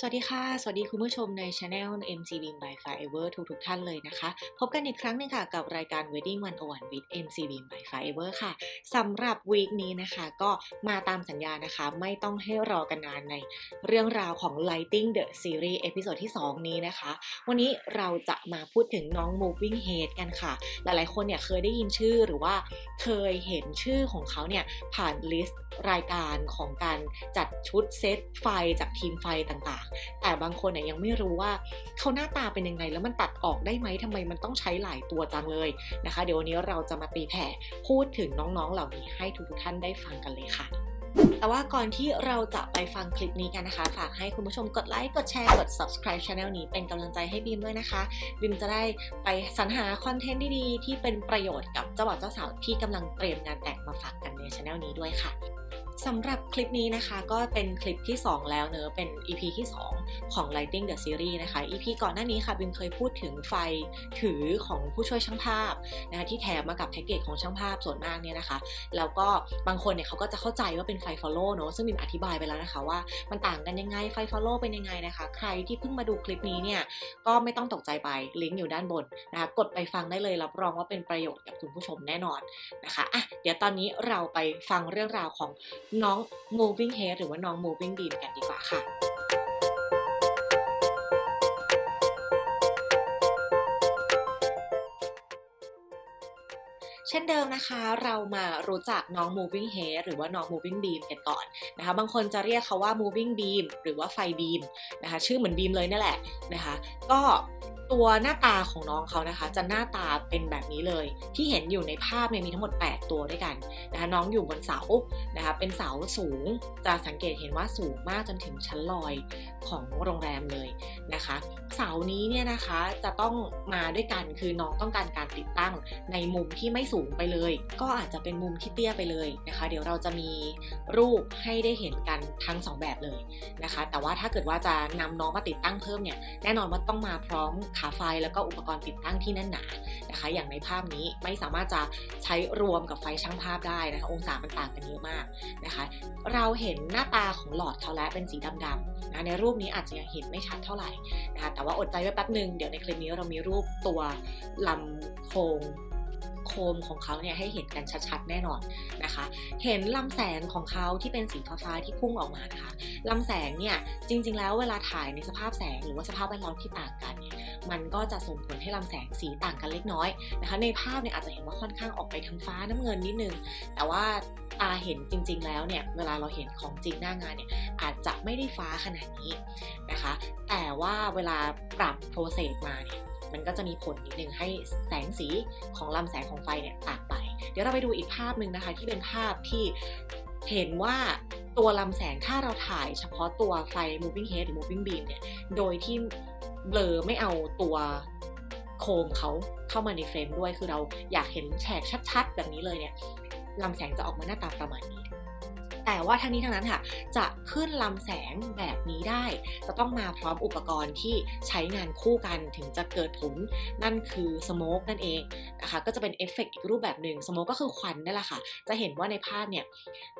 สวัสดีค่ะ สวัสดีคุณผู้ชมในช anel MC Beam by Firever ทุกทุกท่านเลยนะคะ พบกันอีกครั้งหนึงค่ะ กับรายการ Wedding 101 with MC Beam by Firever ค่ะสำหรับวีคนี้นะคะ ก็มาตามสัญญานะคะ ไม่ต้องให้รอกันนานในเรื่องราวของ Lighting the Series เอพิโซดที่ 2 นี้นะคะ วันนี้เราจะมาพูดถึงน้อง Moving Head กันค่ะ หลายๆ คนเนี่ยเคยได้ยินชื่อหรือว่าเคยเห็นชื่อของเขาเนี่ยผ่านลิสต์รายการของการจัดชุดเซตไฟจากทีมไฟต่างแต่บางคนเนี่ยยังไม่รู้ว่าเขาหน้าตาเป็นยังไง แล้วมันตัดออกได้ไหมทำไมมันต้องใช้หลายตัวจังเลยนะคะ เดี๋ยววันนี้เราจะมาตีแผ่พูดถึงน้องๆเหล่านี้ให้ทุกๆท่านได้ฟังกันเลยค่ะแต่ว่าก่อนที่เราจะไปฟังคลิปนี้กันนะคะ ฝากให้คุณผู้ชมกดไลค์กดแชร์กด subscribe channel นี้เป็นกำลังใจให้บีมด้วยนะคะ บีมจะได้ไปสรรหาคอนเทนต์ดีๆ ที่เป็นประโยชน์กับเจ้าบ่าวเจ้าสาวที่กำลังเตรียมงานแต่งมาฝากกันในช anel นี้ด้วยค่ะ สำหรับคลิปนี้นะคะก็เป็นคลิปที่ 2 แล้วเนอะเป็น EP ที่ 2 ของ Lighting the Series นะคะ EP ก่อนหน้านี้ค่ะบิมเคยพูดถึงไฟถือของผู้ช่วยช่างภาพนะคะที่แถมมากับแพ็กเกจของช่างภาพส่วนมากเนี่ยนะคะ แล้วก็บางคนเนี่ยเขาก็จะเข้าใจว่าเป็นไฟ follow เนอะซึ่งบิมอธิบายไปแล้วนะคะว่ามันต่างกันยังไงไฟ follow เป็นยังไงนะคะ ใครที่เพิ่งมาดูคลิปนี้เนี่ยก็ไม่ต้องตกใจไปลิงก์อยู่ด้านบนนะคะกดไปฟังได้เลยรับรองว่าเป็นประโยชน์กับคุณผู้ชมแน่นอนนะคะอะเดี๋ยวตอนนี้เราไปฟังเรื่องราวของน้อง moving head หรือว่าน้อง moving beam กันดีกว่าค่ะเช่นเดิมนะคะเรามารู้จักน้อง moving head หรือว่าน้อง moving beam กันก่อนนะคะบางคนจะเรียกเขาว่า moving beam หรือว่าไฟ beam นะคะชื่อเหมือน beam เลยนั่นแหละนะคะก็ ตัวหน้าตาของน้องเขานะคะ จะหน้าตาเป็นแบบนี้เลย ที่เห็นอยู่ในภาพเนี่ยมีทั้งหมด 8 ตัวด้วยกันนะคะน้องอยู่บนเสานะคะเป็นเสาสูงจะสังเกตเห็นว่าสูงมากจนถึงชั้นลอยของโรงแรมเลยนะคะ เสานี้เนี่ยนะคะจะต้องมาด้วยกันคือน้องต้องการการติดตั้งในมุมที่ไม่สูงไปเลย ก็อาจจะเป็นมุมที่เตี้ยไปเลยนะคะ เดี๋ยวเราจะมีรูปให้ได้เห็นกันทั้งสองแบบเลยนะคะ แต่ว่าถ้าเกิดว่าจะนำน้องมาติดตั้งเพิ่มเนี่ยแน่นอนว่าต้องมาพร้อมขาไฟแล้วก็อุปกรณ์ติดตั้งที่แน่นหนานะคะ อย่างในภาพนี้ไม่สามารถจะใช้รวมกับไฟช่างภาพได้นะคะ องศามันต่างกันเยอะมากนะคะ เราเห็นหน้าตาของหลอดเขาแล้วเป็นสีดำๆนะในรูปนี้อาจจะยังเห็นไม่ชัดเท่าไหร่นะคะแต่ว่าอดใจไว้แป๊บหนึ่งเดี๋ยวในคลิปนี้เรามีรูปตัวลำโคง มของเขาเนี่ยให้เห็นกันชัดๆ แน่นอนนะคะ เห็นลำแสงของเขาที่เป็นสีฟ้าๆที่พุ่งออกมานะคะลำแสงเนี่ยจริง ๆ แล้วเวลาถ่ายในสภาพแสงหรือว่าสภาพแวดล้อมที่ต่างกันเนี่ยมันก็จะส่งผลให้ลำแสงสีต่างกันเล็กน้อยนะคะ ในภาพเนี่ยอาจจะเห็นว่าค่อนข้างออกไปทางฟ้าน้ำเงินนิดนึง แต่ว่าตาเห็นจริง ๆ แล้วเนี่ยเวลาเราเห็นของจริงหน้างานเนี่ยอาจจะไม่ได้ฟ้าขนาดนี้นะคะ แต่ว่าเวลาปรับโปรเซสมาเนี่ย มันก็จะมีผลนิดนึงให้แสงสีของลำแสงของไฟเนี่ยต่างไป เดี๋ยวเราไปดูอีกภาพหนึ่งนะคะ ที่เป็นภาพที่เห็นว่าตัวลำแสงถ้าเราถ่ายเฉพาะตัวไฟ moving head หรือ moving beam เนี่ย โดยที่เบลอไม่เอาตัวโคมเขาเข้ามาในเฟรมด้วย คือเราอยากเห็นแฉกชัดๆ แบบนี้เลยเนี่ยลำแสงจะออกมาหน้าตาประมาณนี้ แต่ว่าทั้งนี้ทั้งนั้นค่ะ จะขึ้นลำแสงแบบนี้ได้ จะต้องมาพร้อมอุปกรณ์ที่ใช้งานคู่กันถึงจะเกิดผล นั่นคือสโมกนั่นเองนะคะก็จะเป็นเอฟเฟกอีกรูปแบบหนึ่งสโมกก็คือควันนั่นแหละค่ะ จะเห็นว่าในภาพเนี่ย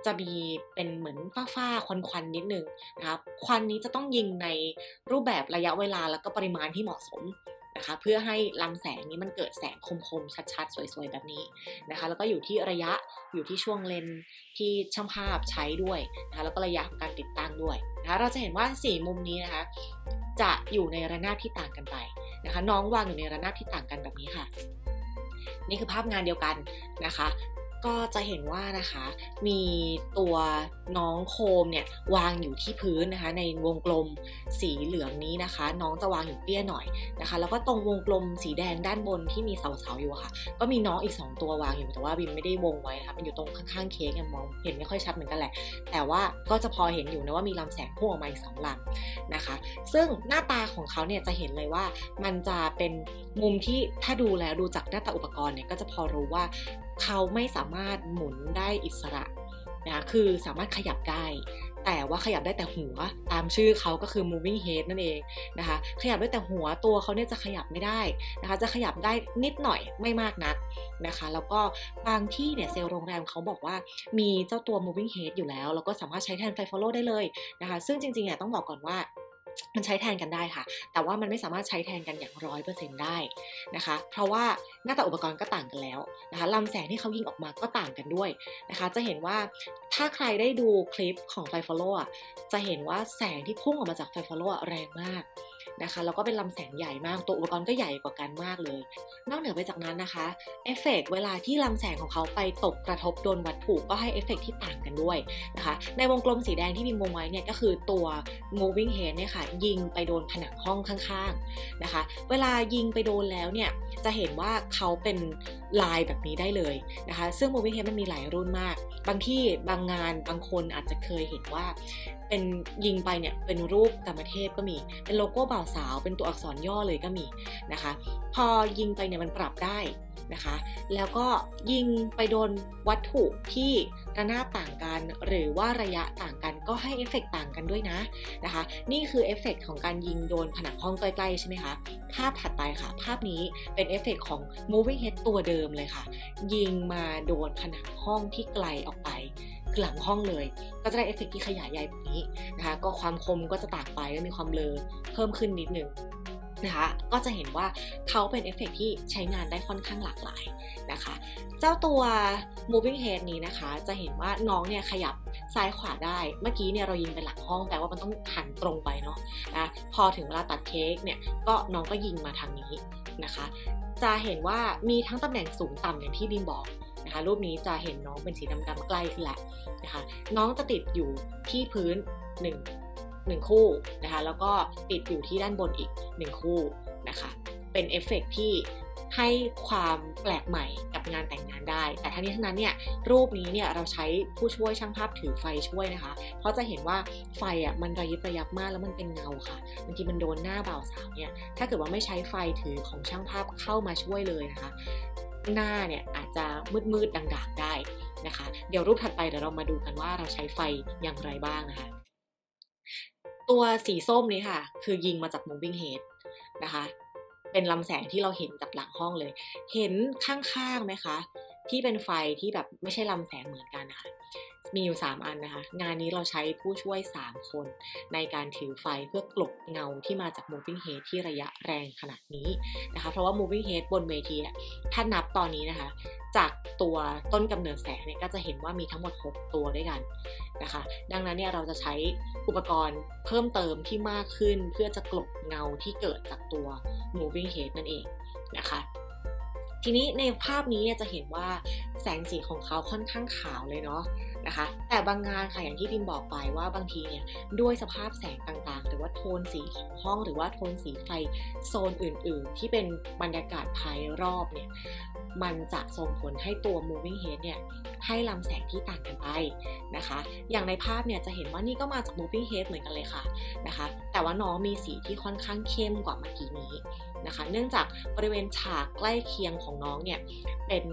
จะมีเป็นเหมือนฝ้าๆควันๆนิดนึงนะครับควันนี้จะต้องยิงในรูปแบบระยะเวลาแล้วก็ปริมาณที่เหมาะสม นะคะ เพื่อให้ลำแสงนี้มันเกิดแสงคมๆ ชัดๆ สวยๆ แบบนี้นะคะ แล้วก็อยู่ที่ระยะอยู่ที่ช่วงเลนที่ช่างภาพใช้ด้วยนะคะแล้วก็ระยะของการติดตั้งด้วยนะคะเราจะเห็นว่าสี่มุมนี้นะคะ จะอยู่ในระนาบที่ต่างกันไปนะคะ น้องวางอยู่ในระนาบที่ต่างกันแบบนี้ค่ะ นี่คือภาพงานเดียวกันนะคะ ก็จะเห็นว่านะคะ มีตัวน้องโคมเนี่ยวางอยู่ที่พื้นนะคะ ในวงกลมสีเหลืองนี้นะคะ น้องจะวางอยู่เตี้ยหน่อยนะคะ แล้วก็ตรงวงกลมสีแดงด้านบนที่มีเสาๆอยู่ค่ะ ก็มีน้องอีก 2 ตัววางอยู่แต่ว่าบิมไม่ได้วงไว้นะคะมันอยู่ตรงข้างๆเค้กยังมองเห็นไม่ค่อยชัดเหมือนกันแหละ แต่ว่าก็จะพอเห็นอยู่นะว่ามีลำแสงพุ่งออกมาอีกสองลำนะคะ ซึ่งหน้าตาของเขาเนี่ยจะเห็นเลยว่ามันจะเป็นมุมที่ถ้าดูแล้วดูจากหน้าตาอุปกรณ์เนี่ยก็จะพอรู้ว่า เขาไม่สามารถหมุนได้อิสระนะคะคือสามารถขยับได้ แต่ว่าขยับได้แต่หัวตามชื่อเขาก็คือ moving head นั่นเองนะคะขยับได้แต่หัวตัวเขาเนี่ยจะขยับไม่ได้นะคะจะขยับได้นิดหน่อยไม่มากนักนะคะแล้วก็บางที่เนี่ยเซลล์โรงแรมเขาบอกว่ามีเจ้าตัว moving head อยู่แล้ว แล้วก็สามารถใช้แทนไฟ follow ได้เลยนะคะซึ่งจริงๆเนี่ยต้องบอกก่อนว่า มันใช้แทนกันได้ค่ะ แต่ว่ามันไม่สามารถใช้แทนกันอย่างร้อยเปอร์เซ็นต์ได้นะคะ เพราะว่าหน้าตาอุปกรณ์ก็ต่างกันแล้วนะคะลำแสงที่เขายิงออกมาก็ต่างกันด้วยนะคะ จะเห็นว่าถ้าใครได้ดูคลิปของไฟฟอลโล่จะเห็นว่าแสงที่พุ่งออกมาจากไฟฟอลโล่แรงมาก นะคะแล้วก็เป็นลำแสงใหญ่มากตัวอุปกรณ์ก็ใหญ่กว่ากันมากเลย นอกเหนือไปจากนั้นนะคะเอฟเฟกเวลาที่ลำแสงของเขาไปตกกระทบโดนวัตถุก็ให้เอฟเฟกที่ต่างกันด้วยนะคะในวงกลมสีแดงที่มีวงไว้เนี่ยก็คือตัว moving head เนี่ยค่ะยิงไปโดนผนังห้องข้างๆนะคะ เวลายิงไปโดนแล้วเนี่ยจะเห็นว่าเขาเป็นลายแบบนี้ได้เลยนะคะ ซึ่ง moving head มันมีหลายรุ่นมาก บางที่บางงานบางคนอาจจะเคยเห็นว่า เป็นยิงไปเนี่ยเป็นรูปกรรมเทพก็มี เป็นโลโก้บ่าวสาว เป็นตัวอักษรย่อเลยก็มีนะคะ พอยิงไปเนี่ยมันปรับได้ นะคะ แล้วก็ยิงไปโดนวัตถุที่ระนาบต่างกัน หรือว่าระยะต่างกันก็ให้เอฟเฟกต่างกันด้วยนะนะคะ นี่คือเอฟเฟกของการยิงโดนผนังห้องใกล้ๆใช่ไหมคะ ภาพถัดไปค่ะ ภาพนี้เป็นเอฟเฟกของ moving head ตัวเดิมเลยค่ะ ยิงมาโดนผนังห้องที่ไกลออกไปหลังห้องเลย ก็จะได้เอฟเฟกที่ขยายใหญ่แบบนี้นะคะ ก็ความคมก็จะต่างไปก็มีความเลอเพิ่มขึ้นนิดนึง นะคะ ก็จะเห็นว่าเขาเป็นเอฟเฟกที่ใช้งานได้ค่อนข้างหลากหลายนะคะ เจ้าตัว moving head นี้นะคะ จะเห็นว่าน้องเนี่ยขยับซ้ายขวาได้ เมื่อกี้เนี่ยเรายิงไปหลังห้องแปลว่ามันต้องหันตรงไปเนาะนะพอถึงเวลาตัดเค้กเนี่ยก็น้องก็ยิงมาทางนี้นะคะ จะเห็นว่ามีทั้งตำแหน่งสูงต่ำอย่างที่บิมบอกนะคะรูปนี้จะเห็นน้องเป็นสีดำๆใกล้ขึ้นแล้วนะคะ น้องจะติดอยู่ที่พื้น 1 1 คู่นะคะแล้วก็ติดอยู่ที่ด้านบนอีก 1 คู่นะคะเป็นเอฟเฟกที่ให้ความแปลกใหม่กับงานแต่งงานได้ แต่ทั้งนี้ทั้งนั้นเนี่ยรูปนี้เนี่ยเราใช้ผู้ช่วยช่างภาพถือไฟช่วยนะคะ เพราะจะเห็นว่าไฟอะมันระยิบระยับมากแล้วมันเป็นเงาค่ะบางทีมันโดนหน้าบ่าวสาวเนี่ยถ้าเกิดว่าไม่ใช้ไฟถือของช่างภาพเข้ามาช่วยเลยนะคะ หน้าเนี่ยอาจจะมืดๆด่างๆได้นะคะ เดี๋ยวรูปถัดไปเดี๋ยวเรามาดูกันว่าเราใช้ไฟอย่างไรบ้างนะคะ ตัวสีส้มนี้ค่ะ คือยิงมาจาก moving head นะคะ เป็นลำแสงที่เราเห็นจากหลังห้องเลย เห็นข้างๆไหมคะ ที่เป็นไฟที่แบบไม่ใช่ลำแสงเหมือนกันนะคะ มีอยู่ 3 อันนะคะ งานนี้เราใช้ผู้ช่วย 3 คน ในการถือไฟเพื่อกลบเงาที่มาจาก moving head ที่ระยะแรงขนาดนี้นะคะ เพราะว่า moving head บนเวทีถ้านับตอนนี้นะคะ จากตัวต้นกำเนิดแสงเนี่ยก็จะเห็นว่ามีทั้งหมด 6 ตัวด้วยกันนะคะ ดังนั้นเนี่ยเราจะใช้อุปกรณ์เพิ่มเติมที่มากขึ้น เพื่อจะกลบเงาที่เกิดจากตัว moving head นั่นเองนะคะ ทีนี้ในภาพนี้จะเห็นว่าแสงสีของเขาค่อนข้างขาวเลยเนาะนะคะ แต่บางงานค่ะอย่างที่พิมบอกไปว่าบางทีเนี่ยด้วยสภาพแสงต่างๆ หรือว่าโทนสีของห้องหรือว่าโทนสีไฟโซนอื่นๆ ที่เป็นบรรยากาศภายรอบเนี่ยมันจะส่งผลให้ตัว moving head เนี่ยให้ลำแสงที่ต่างกันไปนะคะ อย่างในภาพเนี่ยจะเห็นว่านี่ก็มาจาก moving head เหมือนกันเลยค่ะนะคะ แต่ว่าน้องมีสีที่ค่อนข้างเข้มกว่าเมื่อกี้นี้นะคะ เนื่องจากบริเวณฉากใกล้เคียงของน้องเนี่ยเป็น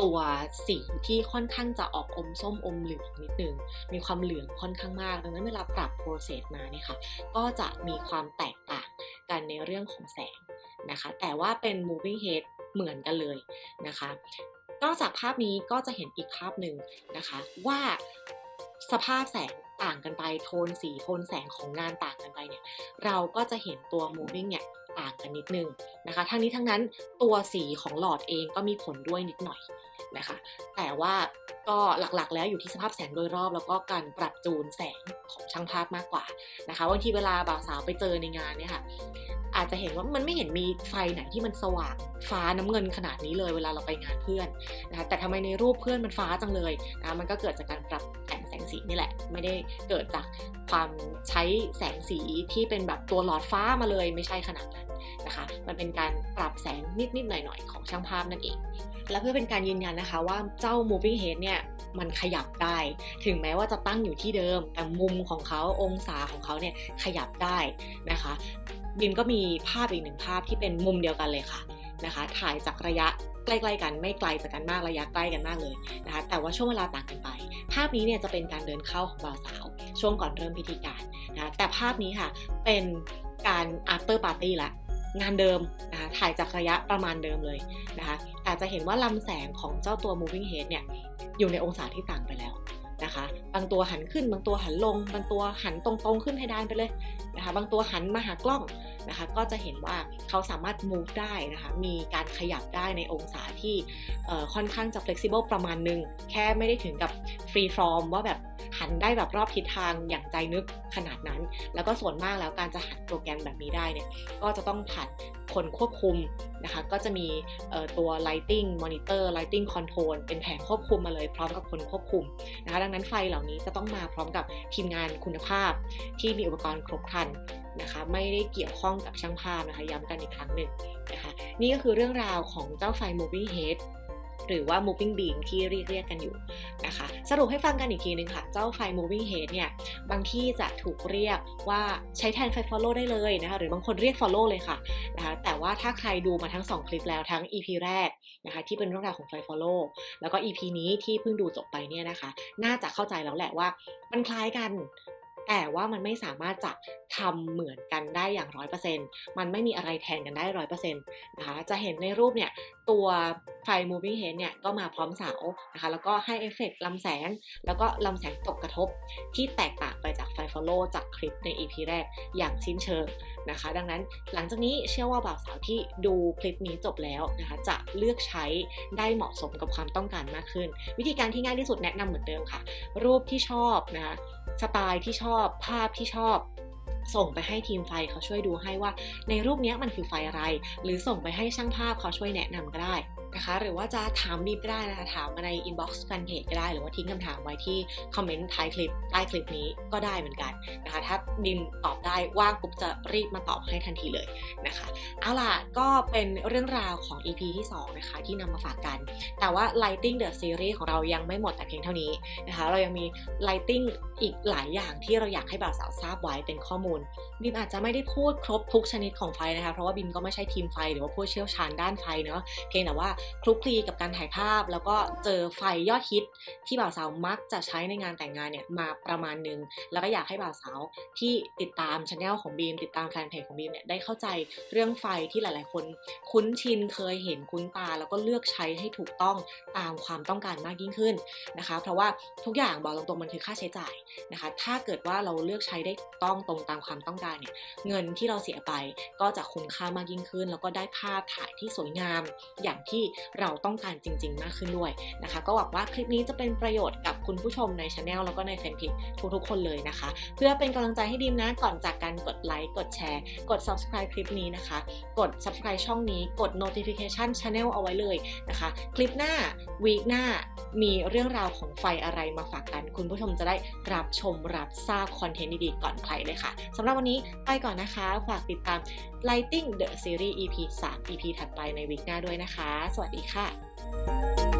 ตัวสีที่ค่อนข้างจะออกอมส้มอมเหลืองนิดนึง มีความเหลืองค่อนข้างมาก ดังนั้นเวลาปรับโปรเซสมาเนี่ยค่ะ ก็จะมีความแตกต่างกันในเรื่องของแสงนะคะ แต่ว่าเป็น moving head เหมือนกันเลยนะคะ นอกจากภาพนี้ก็จะเห็นอีกภาพหนึ่งนะคะ ว่าสภาพแสงต่างกันไป โทนสีโทนแสงของงานต่างกันไปเนี่ย เราก็จะเห็นตัว moving เนี่ย ต่างกันนิดนึงนะคะ ทั้งนี้ทั้งนั้นตัวสีของหลอดเองก็มีผลด้วยนิดหน่อยนะคะ แต่ว่าก็หลักๆ แล้วอยู่ที่สภาพแสงโดยรอบ แล้วก็การปรับจูนแสงของช่างภาพมากกว่านะคะบางทีเวลาบ่าวสาวไปเจอในงานเนี่ยค่ะอาจจะเห็นว่ามันไม่เห็นมีไฟไหนที่มันสว่างฟ้าน้ำเงินขนาดนี้เลยเวลาเราไปงานเพื่อนนะคะแต่ทำไมในรูปเพื่อนมันฟ้าจังเลยนะมันก็เกิดจากการปรับ แสงสีนี่แหละ ไม่ได้เกิดจากความใช้แสงสีที่เป็นแบบตัวหลอดฟ้ามาเลยไม่ใช่ขนาดนั้นนะคะ มันเป็นการปรับแสงนิดๆหน่อยๆ ของช่างภาพนั่นเอง และเพื่อเป็นการยืนยันนะคะว่าเจ้า moving head เนี่ยมันขยับได้ ถึงแม้ว่าจะตั้งอยู่ที่เดิม แต่มุมของเขาองศาของเขาเนี่ยขยับได้นะคะบิมก็มีภาพอีกหนึ่งภาพที่เป็นมุมเดียวกันเลยค่ะนะคะ ถ่ายจากระยะ ใกล้ๆกันไม่ไกลจากกันมากระยะใกล้กันมากเลยนะคะแต่ว่าช่วงเวลาต่างกันไป ภาพนี้เนี่ยจะเป็นการเดินเข้าของบ่าวสาว ช่วงก่อนเริ่มพิธีการนะแต่ภาพนี้ค่ะเป็นการ after party ละงานเดิมนะคะถ่ายจากระยะประมาณเดิมเลยนะคะแต่จะเห็นว่าลำแสงของเจ้าตัว moving head เนี่ยอยู่ในองศาที่ต่างไปแล้วนะคะบางตัวหันขึ้นบางตัวหันลง บางตัวหันตรงๆขึ้นเพดานไปเลยนะคะบางตัวหันมาหากล้อง นะคะ ก็จะเห็นว่าเขาสามารถ move ได้นะคะ มีการขยับได้ในองศาที่ค่อนข้างจะ flexible ประมาณหนึ่งแค่ไม่ได้ถึงกับ free form ว่าแบบหันได้แบบรอบทิศทางอย่างใจนึกขนาดนั้น แล้วก็ส่วนมากแล้วการจะหันโปรแกรมแบบนี้ได้เนี่ย ก็จะต้องผ่านคนควบคุมนะคะ ก็จะมีตัว lighting monitor lighting control เป็นแผงควบคุมมาเลยพร้อมกับคนควบคุมนะคะ ดังนั้นไฟเหล่านี้จะต้องมาพร้อมกับทีมงานคุณภาพที่มีอุปกรณ์ครบครัน นะคะไม่ได้เกี่ยวข้องกับช่างภาพนะคะย้ำกันอีกครั้งหนึ่งนะคะนี่ก็คือเรื่องราวของเจ้าไฟ moving head หรือว่า moving beam ที่เรียกเรียกกันอยู่นะคะ สรุปให้ฟังกันอีกทีนึงค่ะ เจ้าไฟ moving head เนี่ย บางที่จะถูกเรียกว่าใช้แทนไฟ follow ได้เลยนะคะ หรือบางคนเรียก follow เลยค่ะนะคะ แต่ว่าถ้าใครดูมาทั้ง 2 คลิปแล้วทั้ง EP แรกนะคะที่เป็นเรื่องราวของไฟ follow แล้วก็ EP นี้ที่เพิ่งดูจบไปเนี่ยนะคะ น่าจะเข้าใจแล้วแหละว่ามันคล้ายกันแต่ว่ามันไม่สามารถจะ ทำเหมือนกันได้อย่างร้อยเปอร์เซ็นต์มันไม่มีอะไรแทนกันได้ร้อยเปอร์เซ็นต์นะคะจะเห็นในรูปเนี่ยตัวไฟ moving head เนี่ยก็มาพร้อมเสานะคะแล้วก็ให้เอฟเฟกต์ลำแสง แล้วก็ลำแสงตกกระทบ ที่แตกต่างไปจากไฟ follow จากคลิปใน EP แรกอย่างสิ้นเชิงนะคะ ดังนั้นหลังจากนี้เชื่อว่าบ่าวสาวที่ดูคลิปนี้จบแล้วนะคะจะเลือกใช้ได้เหมาะสมกับความต้องการมากขึ้น วิธีการที่ง่ายที่สุดแนะนำเหมือนเดิมค่ะ รูปที่ชอบนะคะสไตล์ที่ชอบภาพที่ชอบ ส่งไปให้ทีมไฟเขาช่วยดูให้ว่า ในรูปนี้มันคือไฟอะไร หรือส่งไปให้ช่างภาพเขาช่วยแนะนำก็ได้ นะคะ หรือว่าจะถามบีบก็ได้นะคะ ถามมาในอินบ็อกซ์แฟนเพจก็ได้ หรือว่าทิ้งคำถามไว้ที่คอมเมนต์ท้ายคลิปใต้คลิปนี้ก็ได้เหมือนกันนะคะ ถ้าดิมตอบได้ว่างปุ๊บจะรีบมาตอบให้ทันทีเลยนะคะ เอาล่ะ ก็เป็นเรื่องราวของ EP ที่ 2 นะคะ ที่นำมาฝากกัน แต่ว่า Lighting the Series ของเรายังไม่หมดแต่เพียงเท่านี้นะคะ เรายังมี Lighting อีกหลายอย่างที่เราอยากให้บ่าวสาวทราบไว้เป็นข้อมูลบิมอาจจะไม่ได้พูดครบทุกชนิดของไฟนะคะ เพราะว่าบิมก็ไม่ใช่ทีมไฟหรือว่าผู้เชี่ยวชาญด้านไฟเนาะ เพียงแต่ว่าคลุกคลีกับการถ่ายภาพ แล้วก็เจอไฟยอดฮิตที่บ่าวสาวมักจะใช้ในงานแต่งงานเนี่ยมาประมาณนึง แล้วก็อยากให้บ่าวสาวที่ติดตามช anel ของบีมติดตามแฟนเพจของบีมเนี่ยได้เข้าใจเรื่องไฟที่หลาย ๆ คน คุ้นชินเคยเห็นคุ้นตา แล้วก็เลือกใช้ให้ถูกต้องตามความต้องการมากยิ่งขึ้นนะคะ เพราะว่าทุกอย่างบอกตรงๆมันคือค่าใช้จ่ายนะคะ ถ้าเกิดว่าเราเลือกใช้ได้ต้องตรงตามความต้องการเนี่ยเงินที่เราเสียไปก็จะคุ้มค่ามากยิ่งขึ้น แล้วก็ได้ภาพถ่ายที่สวยงามอย่างที่เราต้องการจริง ๆ มากขึ้นด้วยนะคะ ก็หวังว่าคลิปนี้จะเป็นประโยชน์กับคุณผู้ชมในช anel แล้วก็ในแฟนเพจทุกๆ คนเลยนะคะ เพื่อเป็นกำลังใจให้ดีมนะก่อนจากการกดไลค์กดแชร์ กด subscribe คลิปนี้นะคะ กด subscribe ช่องนี้กด notification channel เอาไว้เลยนะคะ คลิปหน้าวีคหน้ามีเรื่องราวของไฟอะไรมาฝากกัน คุณผู้ชมจะได้รับชมรับทราบคอนเทนต์ดีๆก่อนใครเลยค่ะสำหรับวันนี้ไปก่อนนะคะ ฝากติดตาม Lighting the Series EP 3 EP ถัดไปในวิกหน้าด้วยนะคะ สวัสดีค่ะ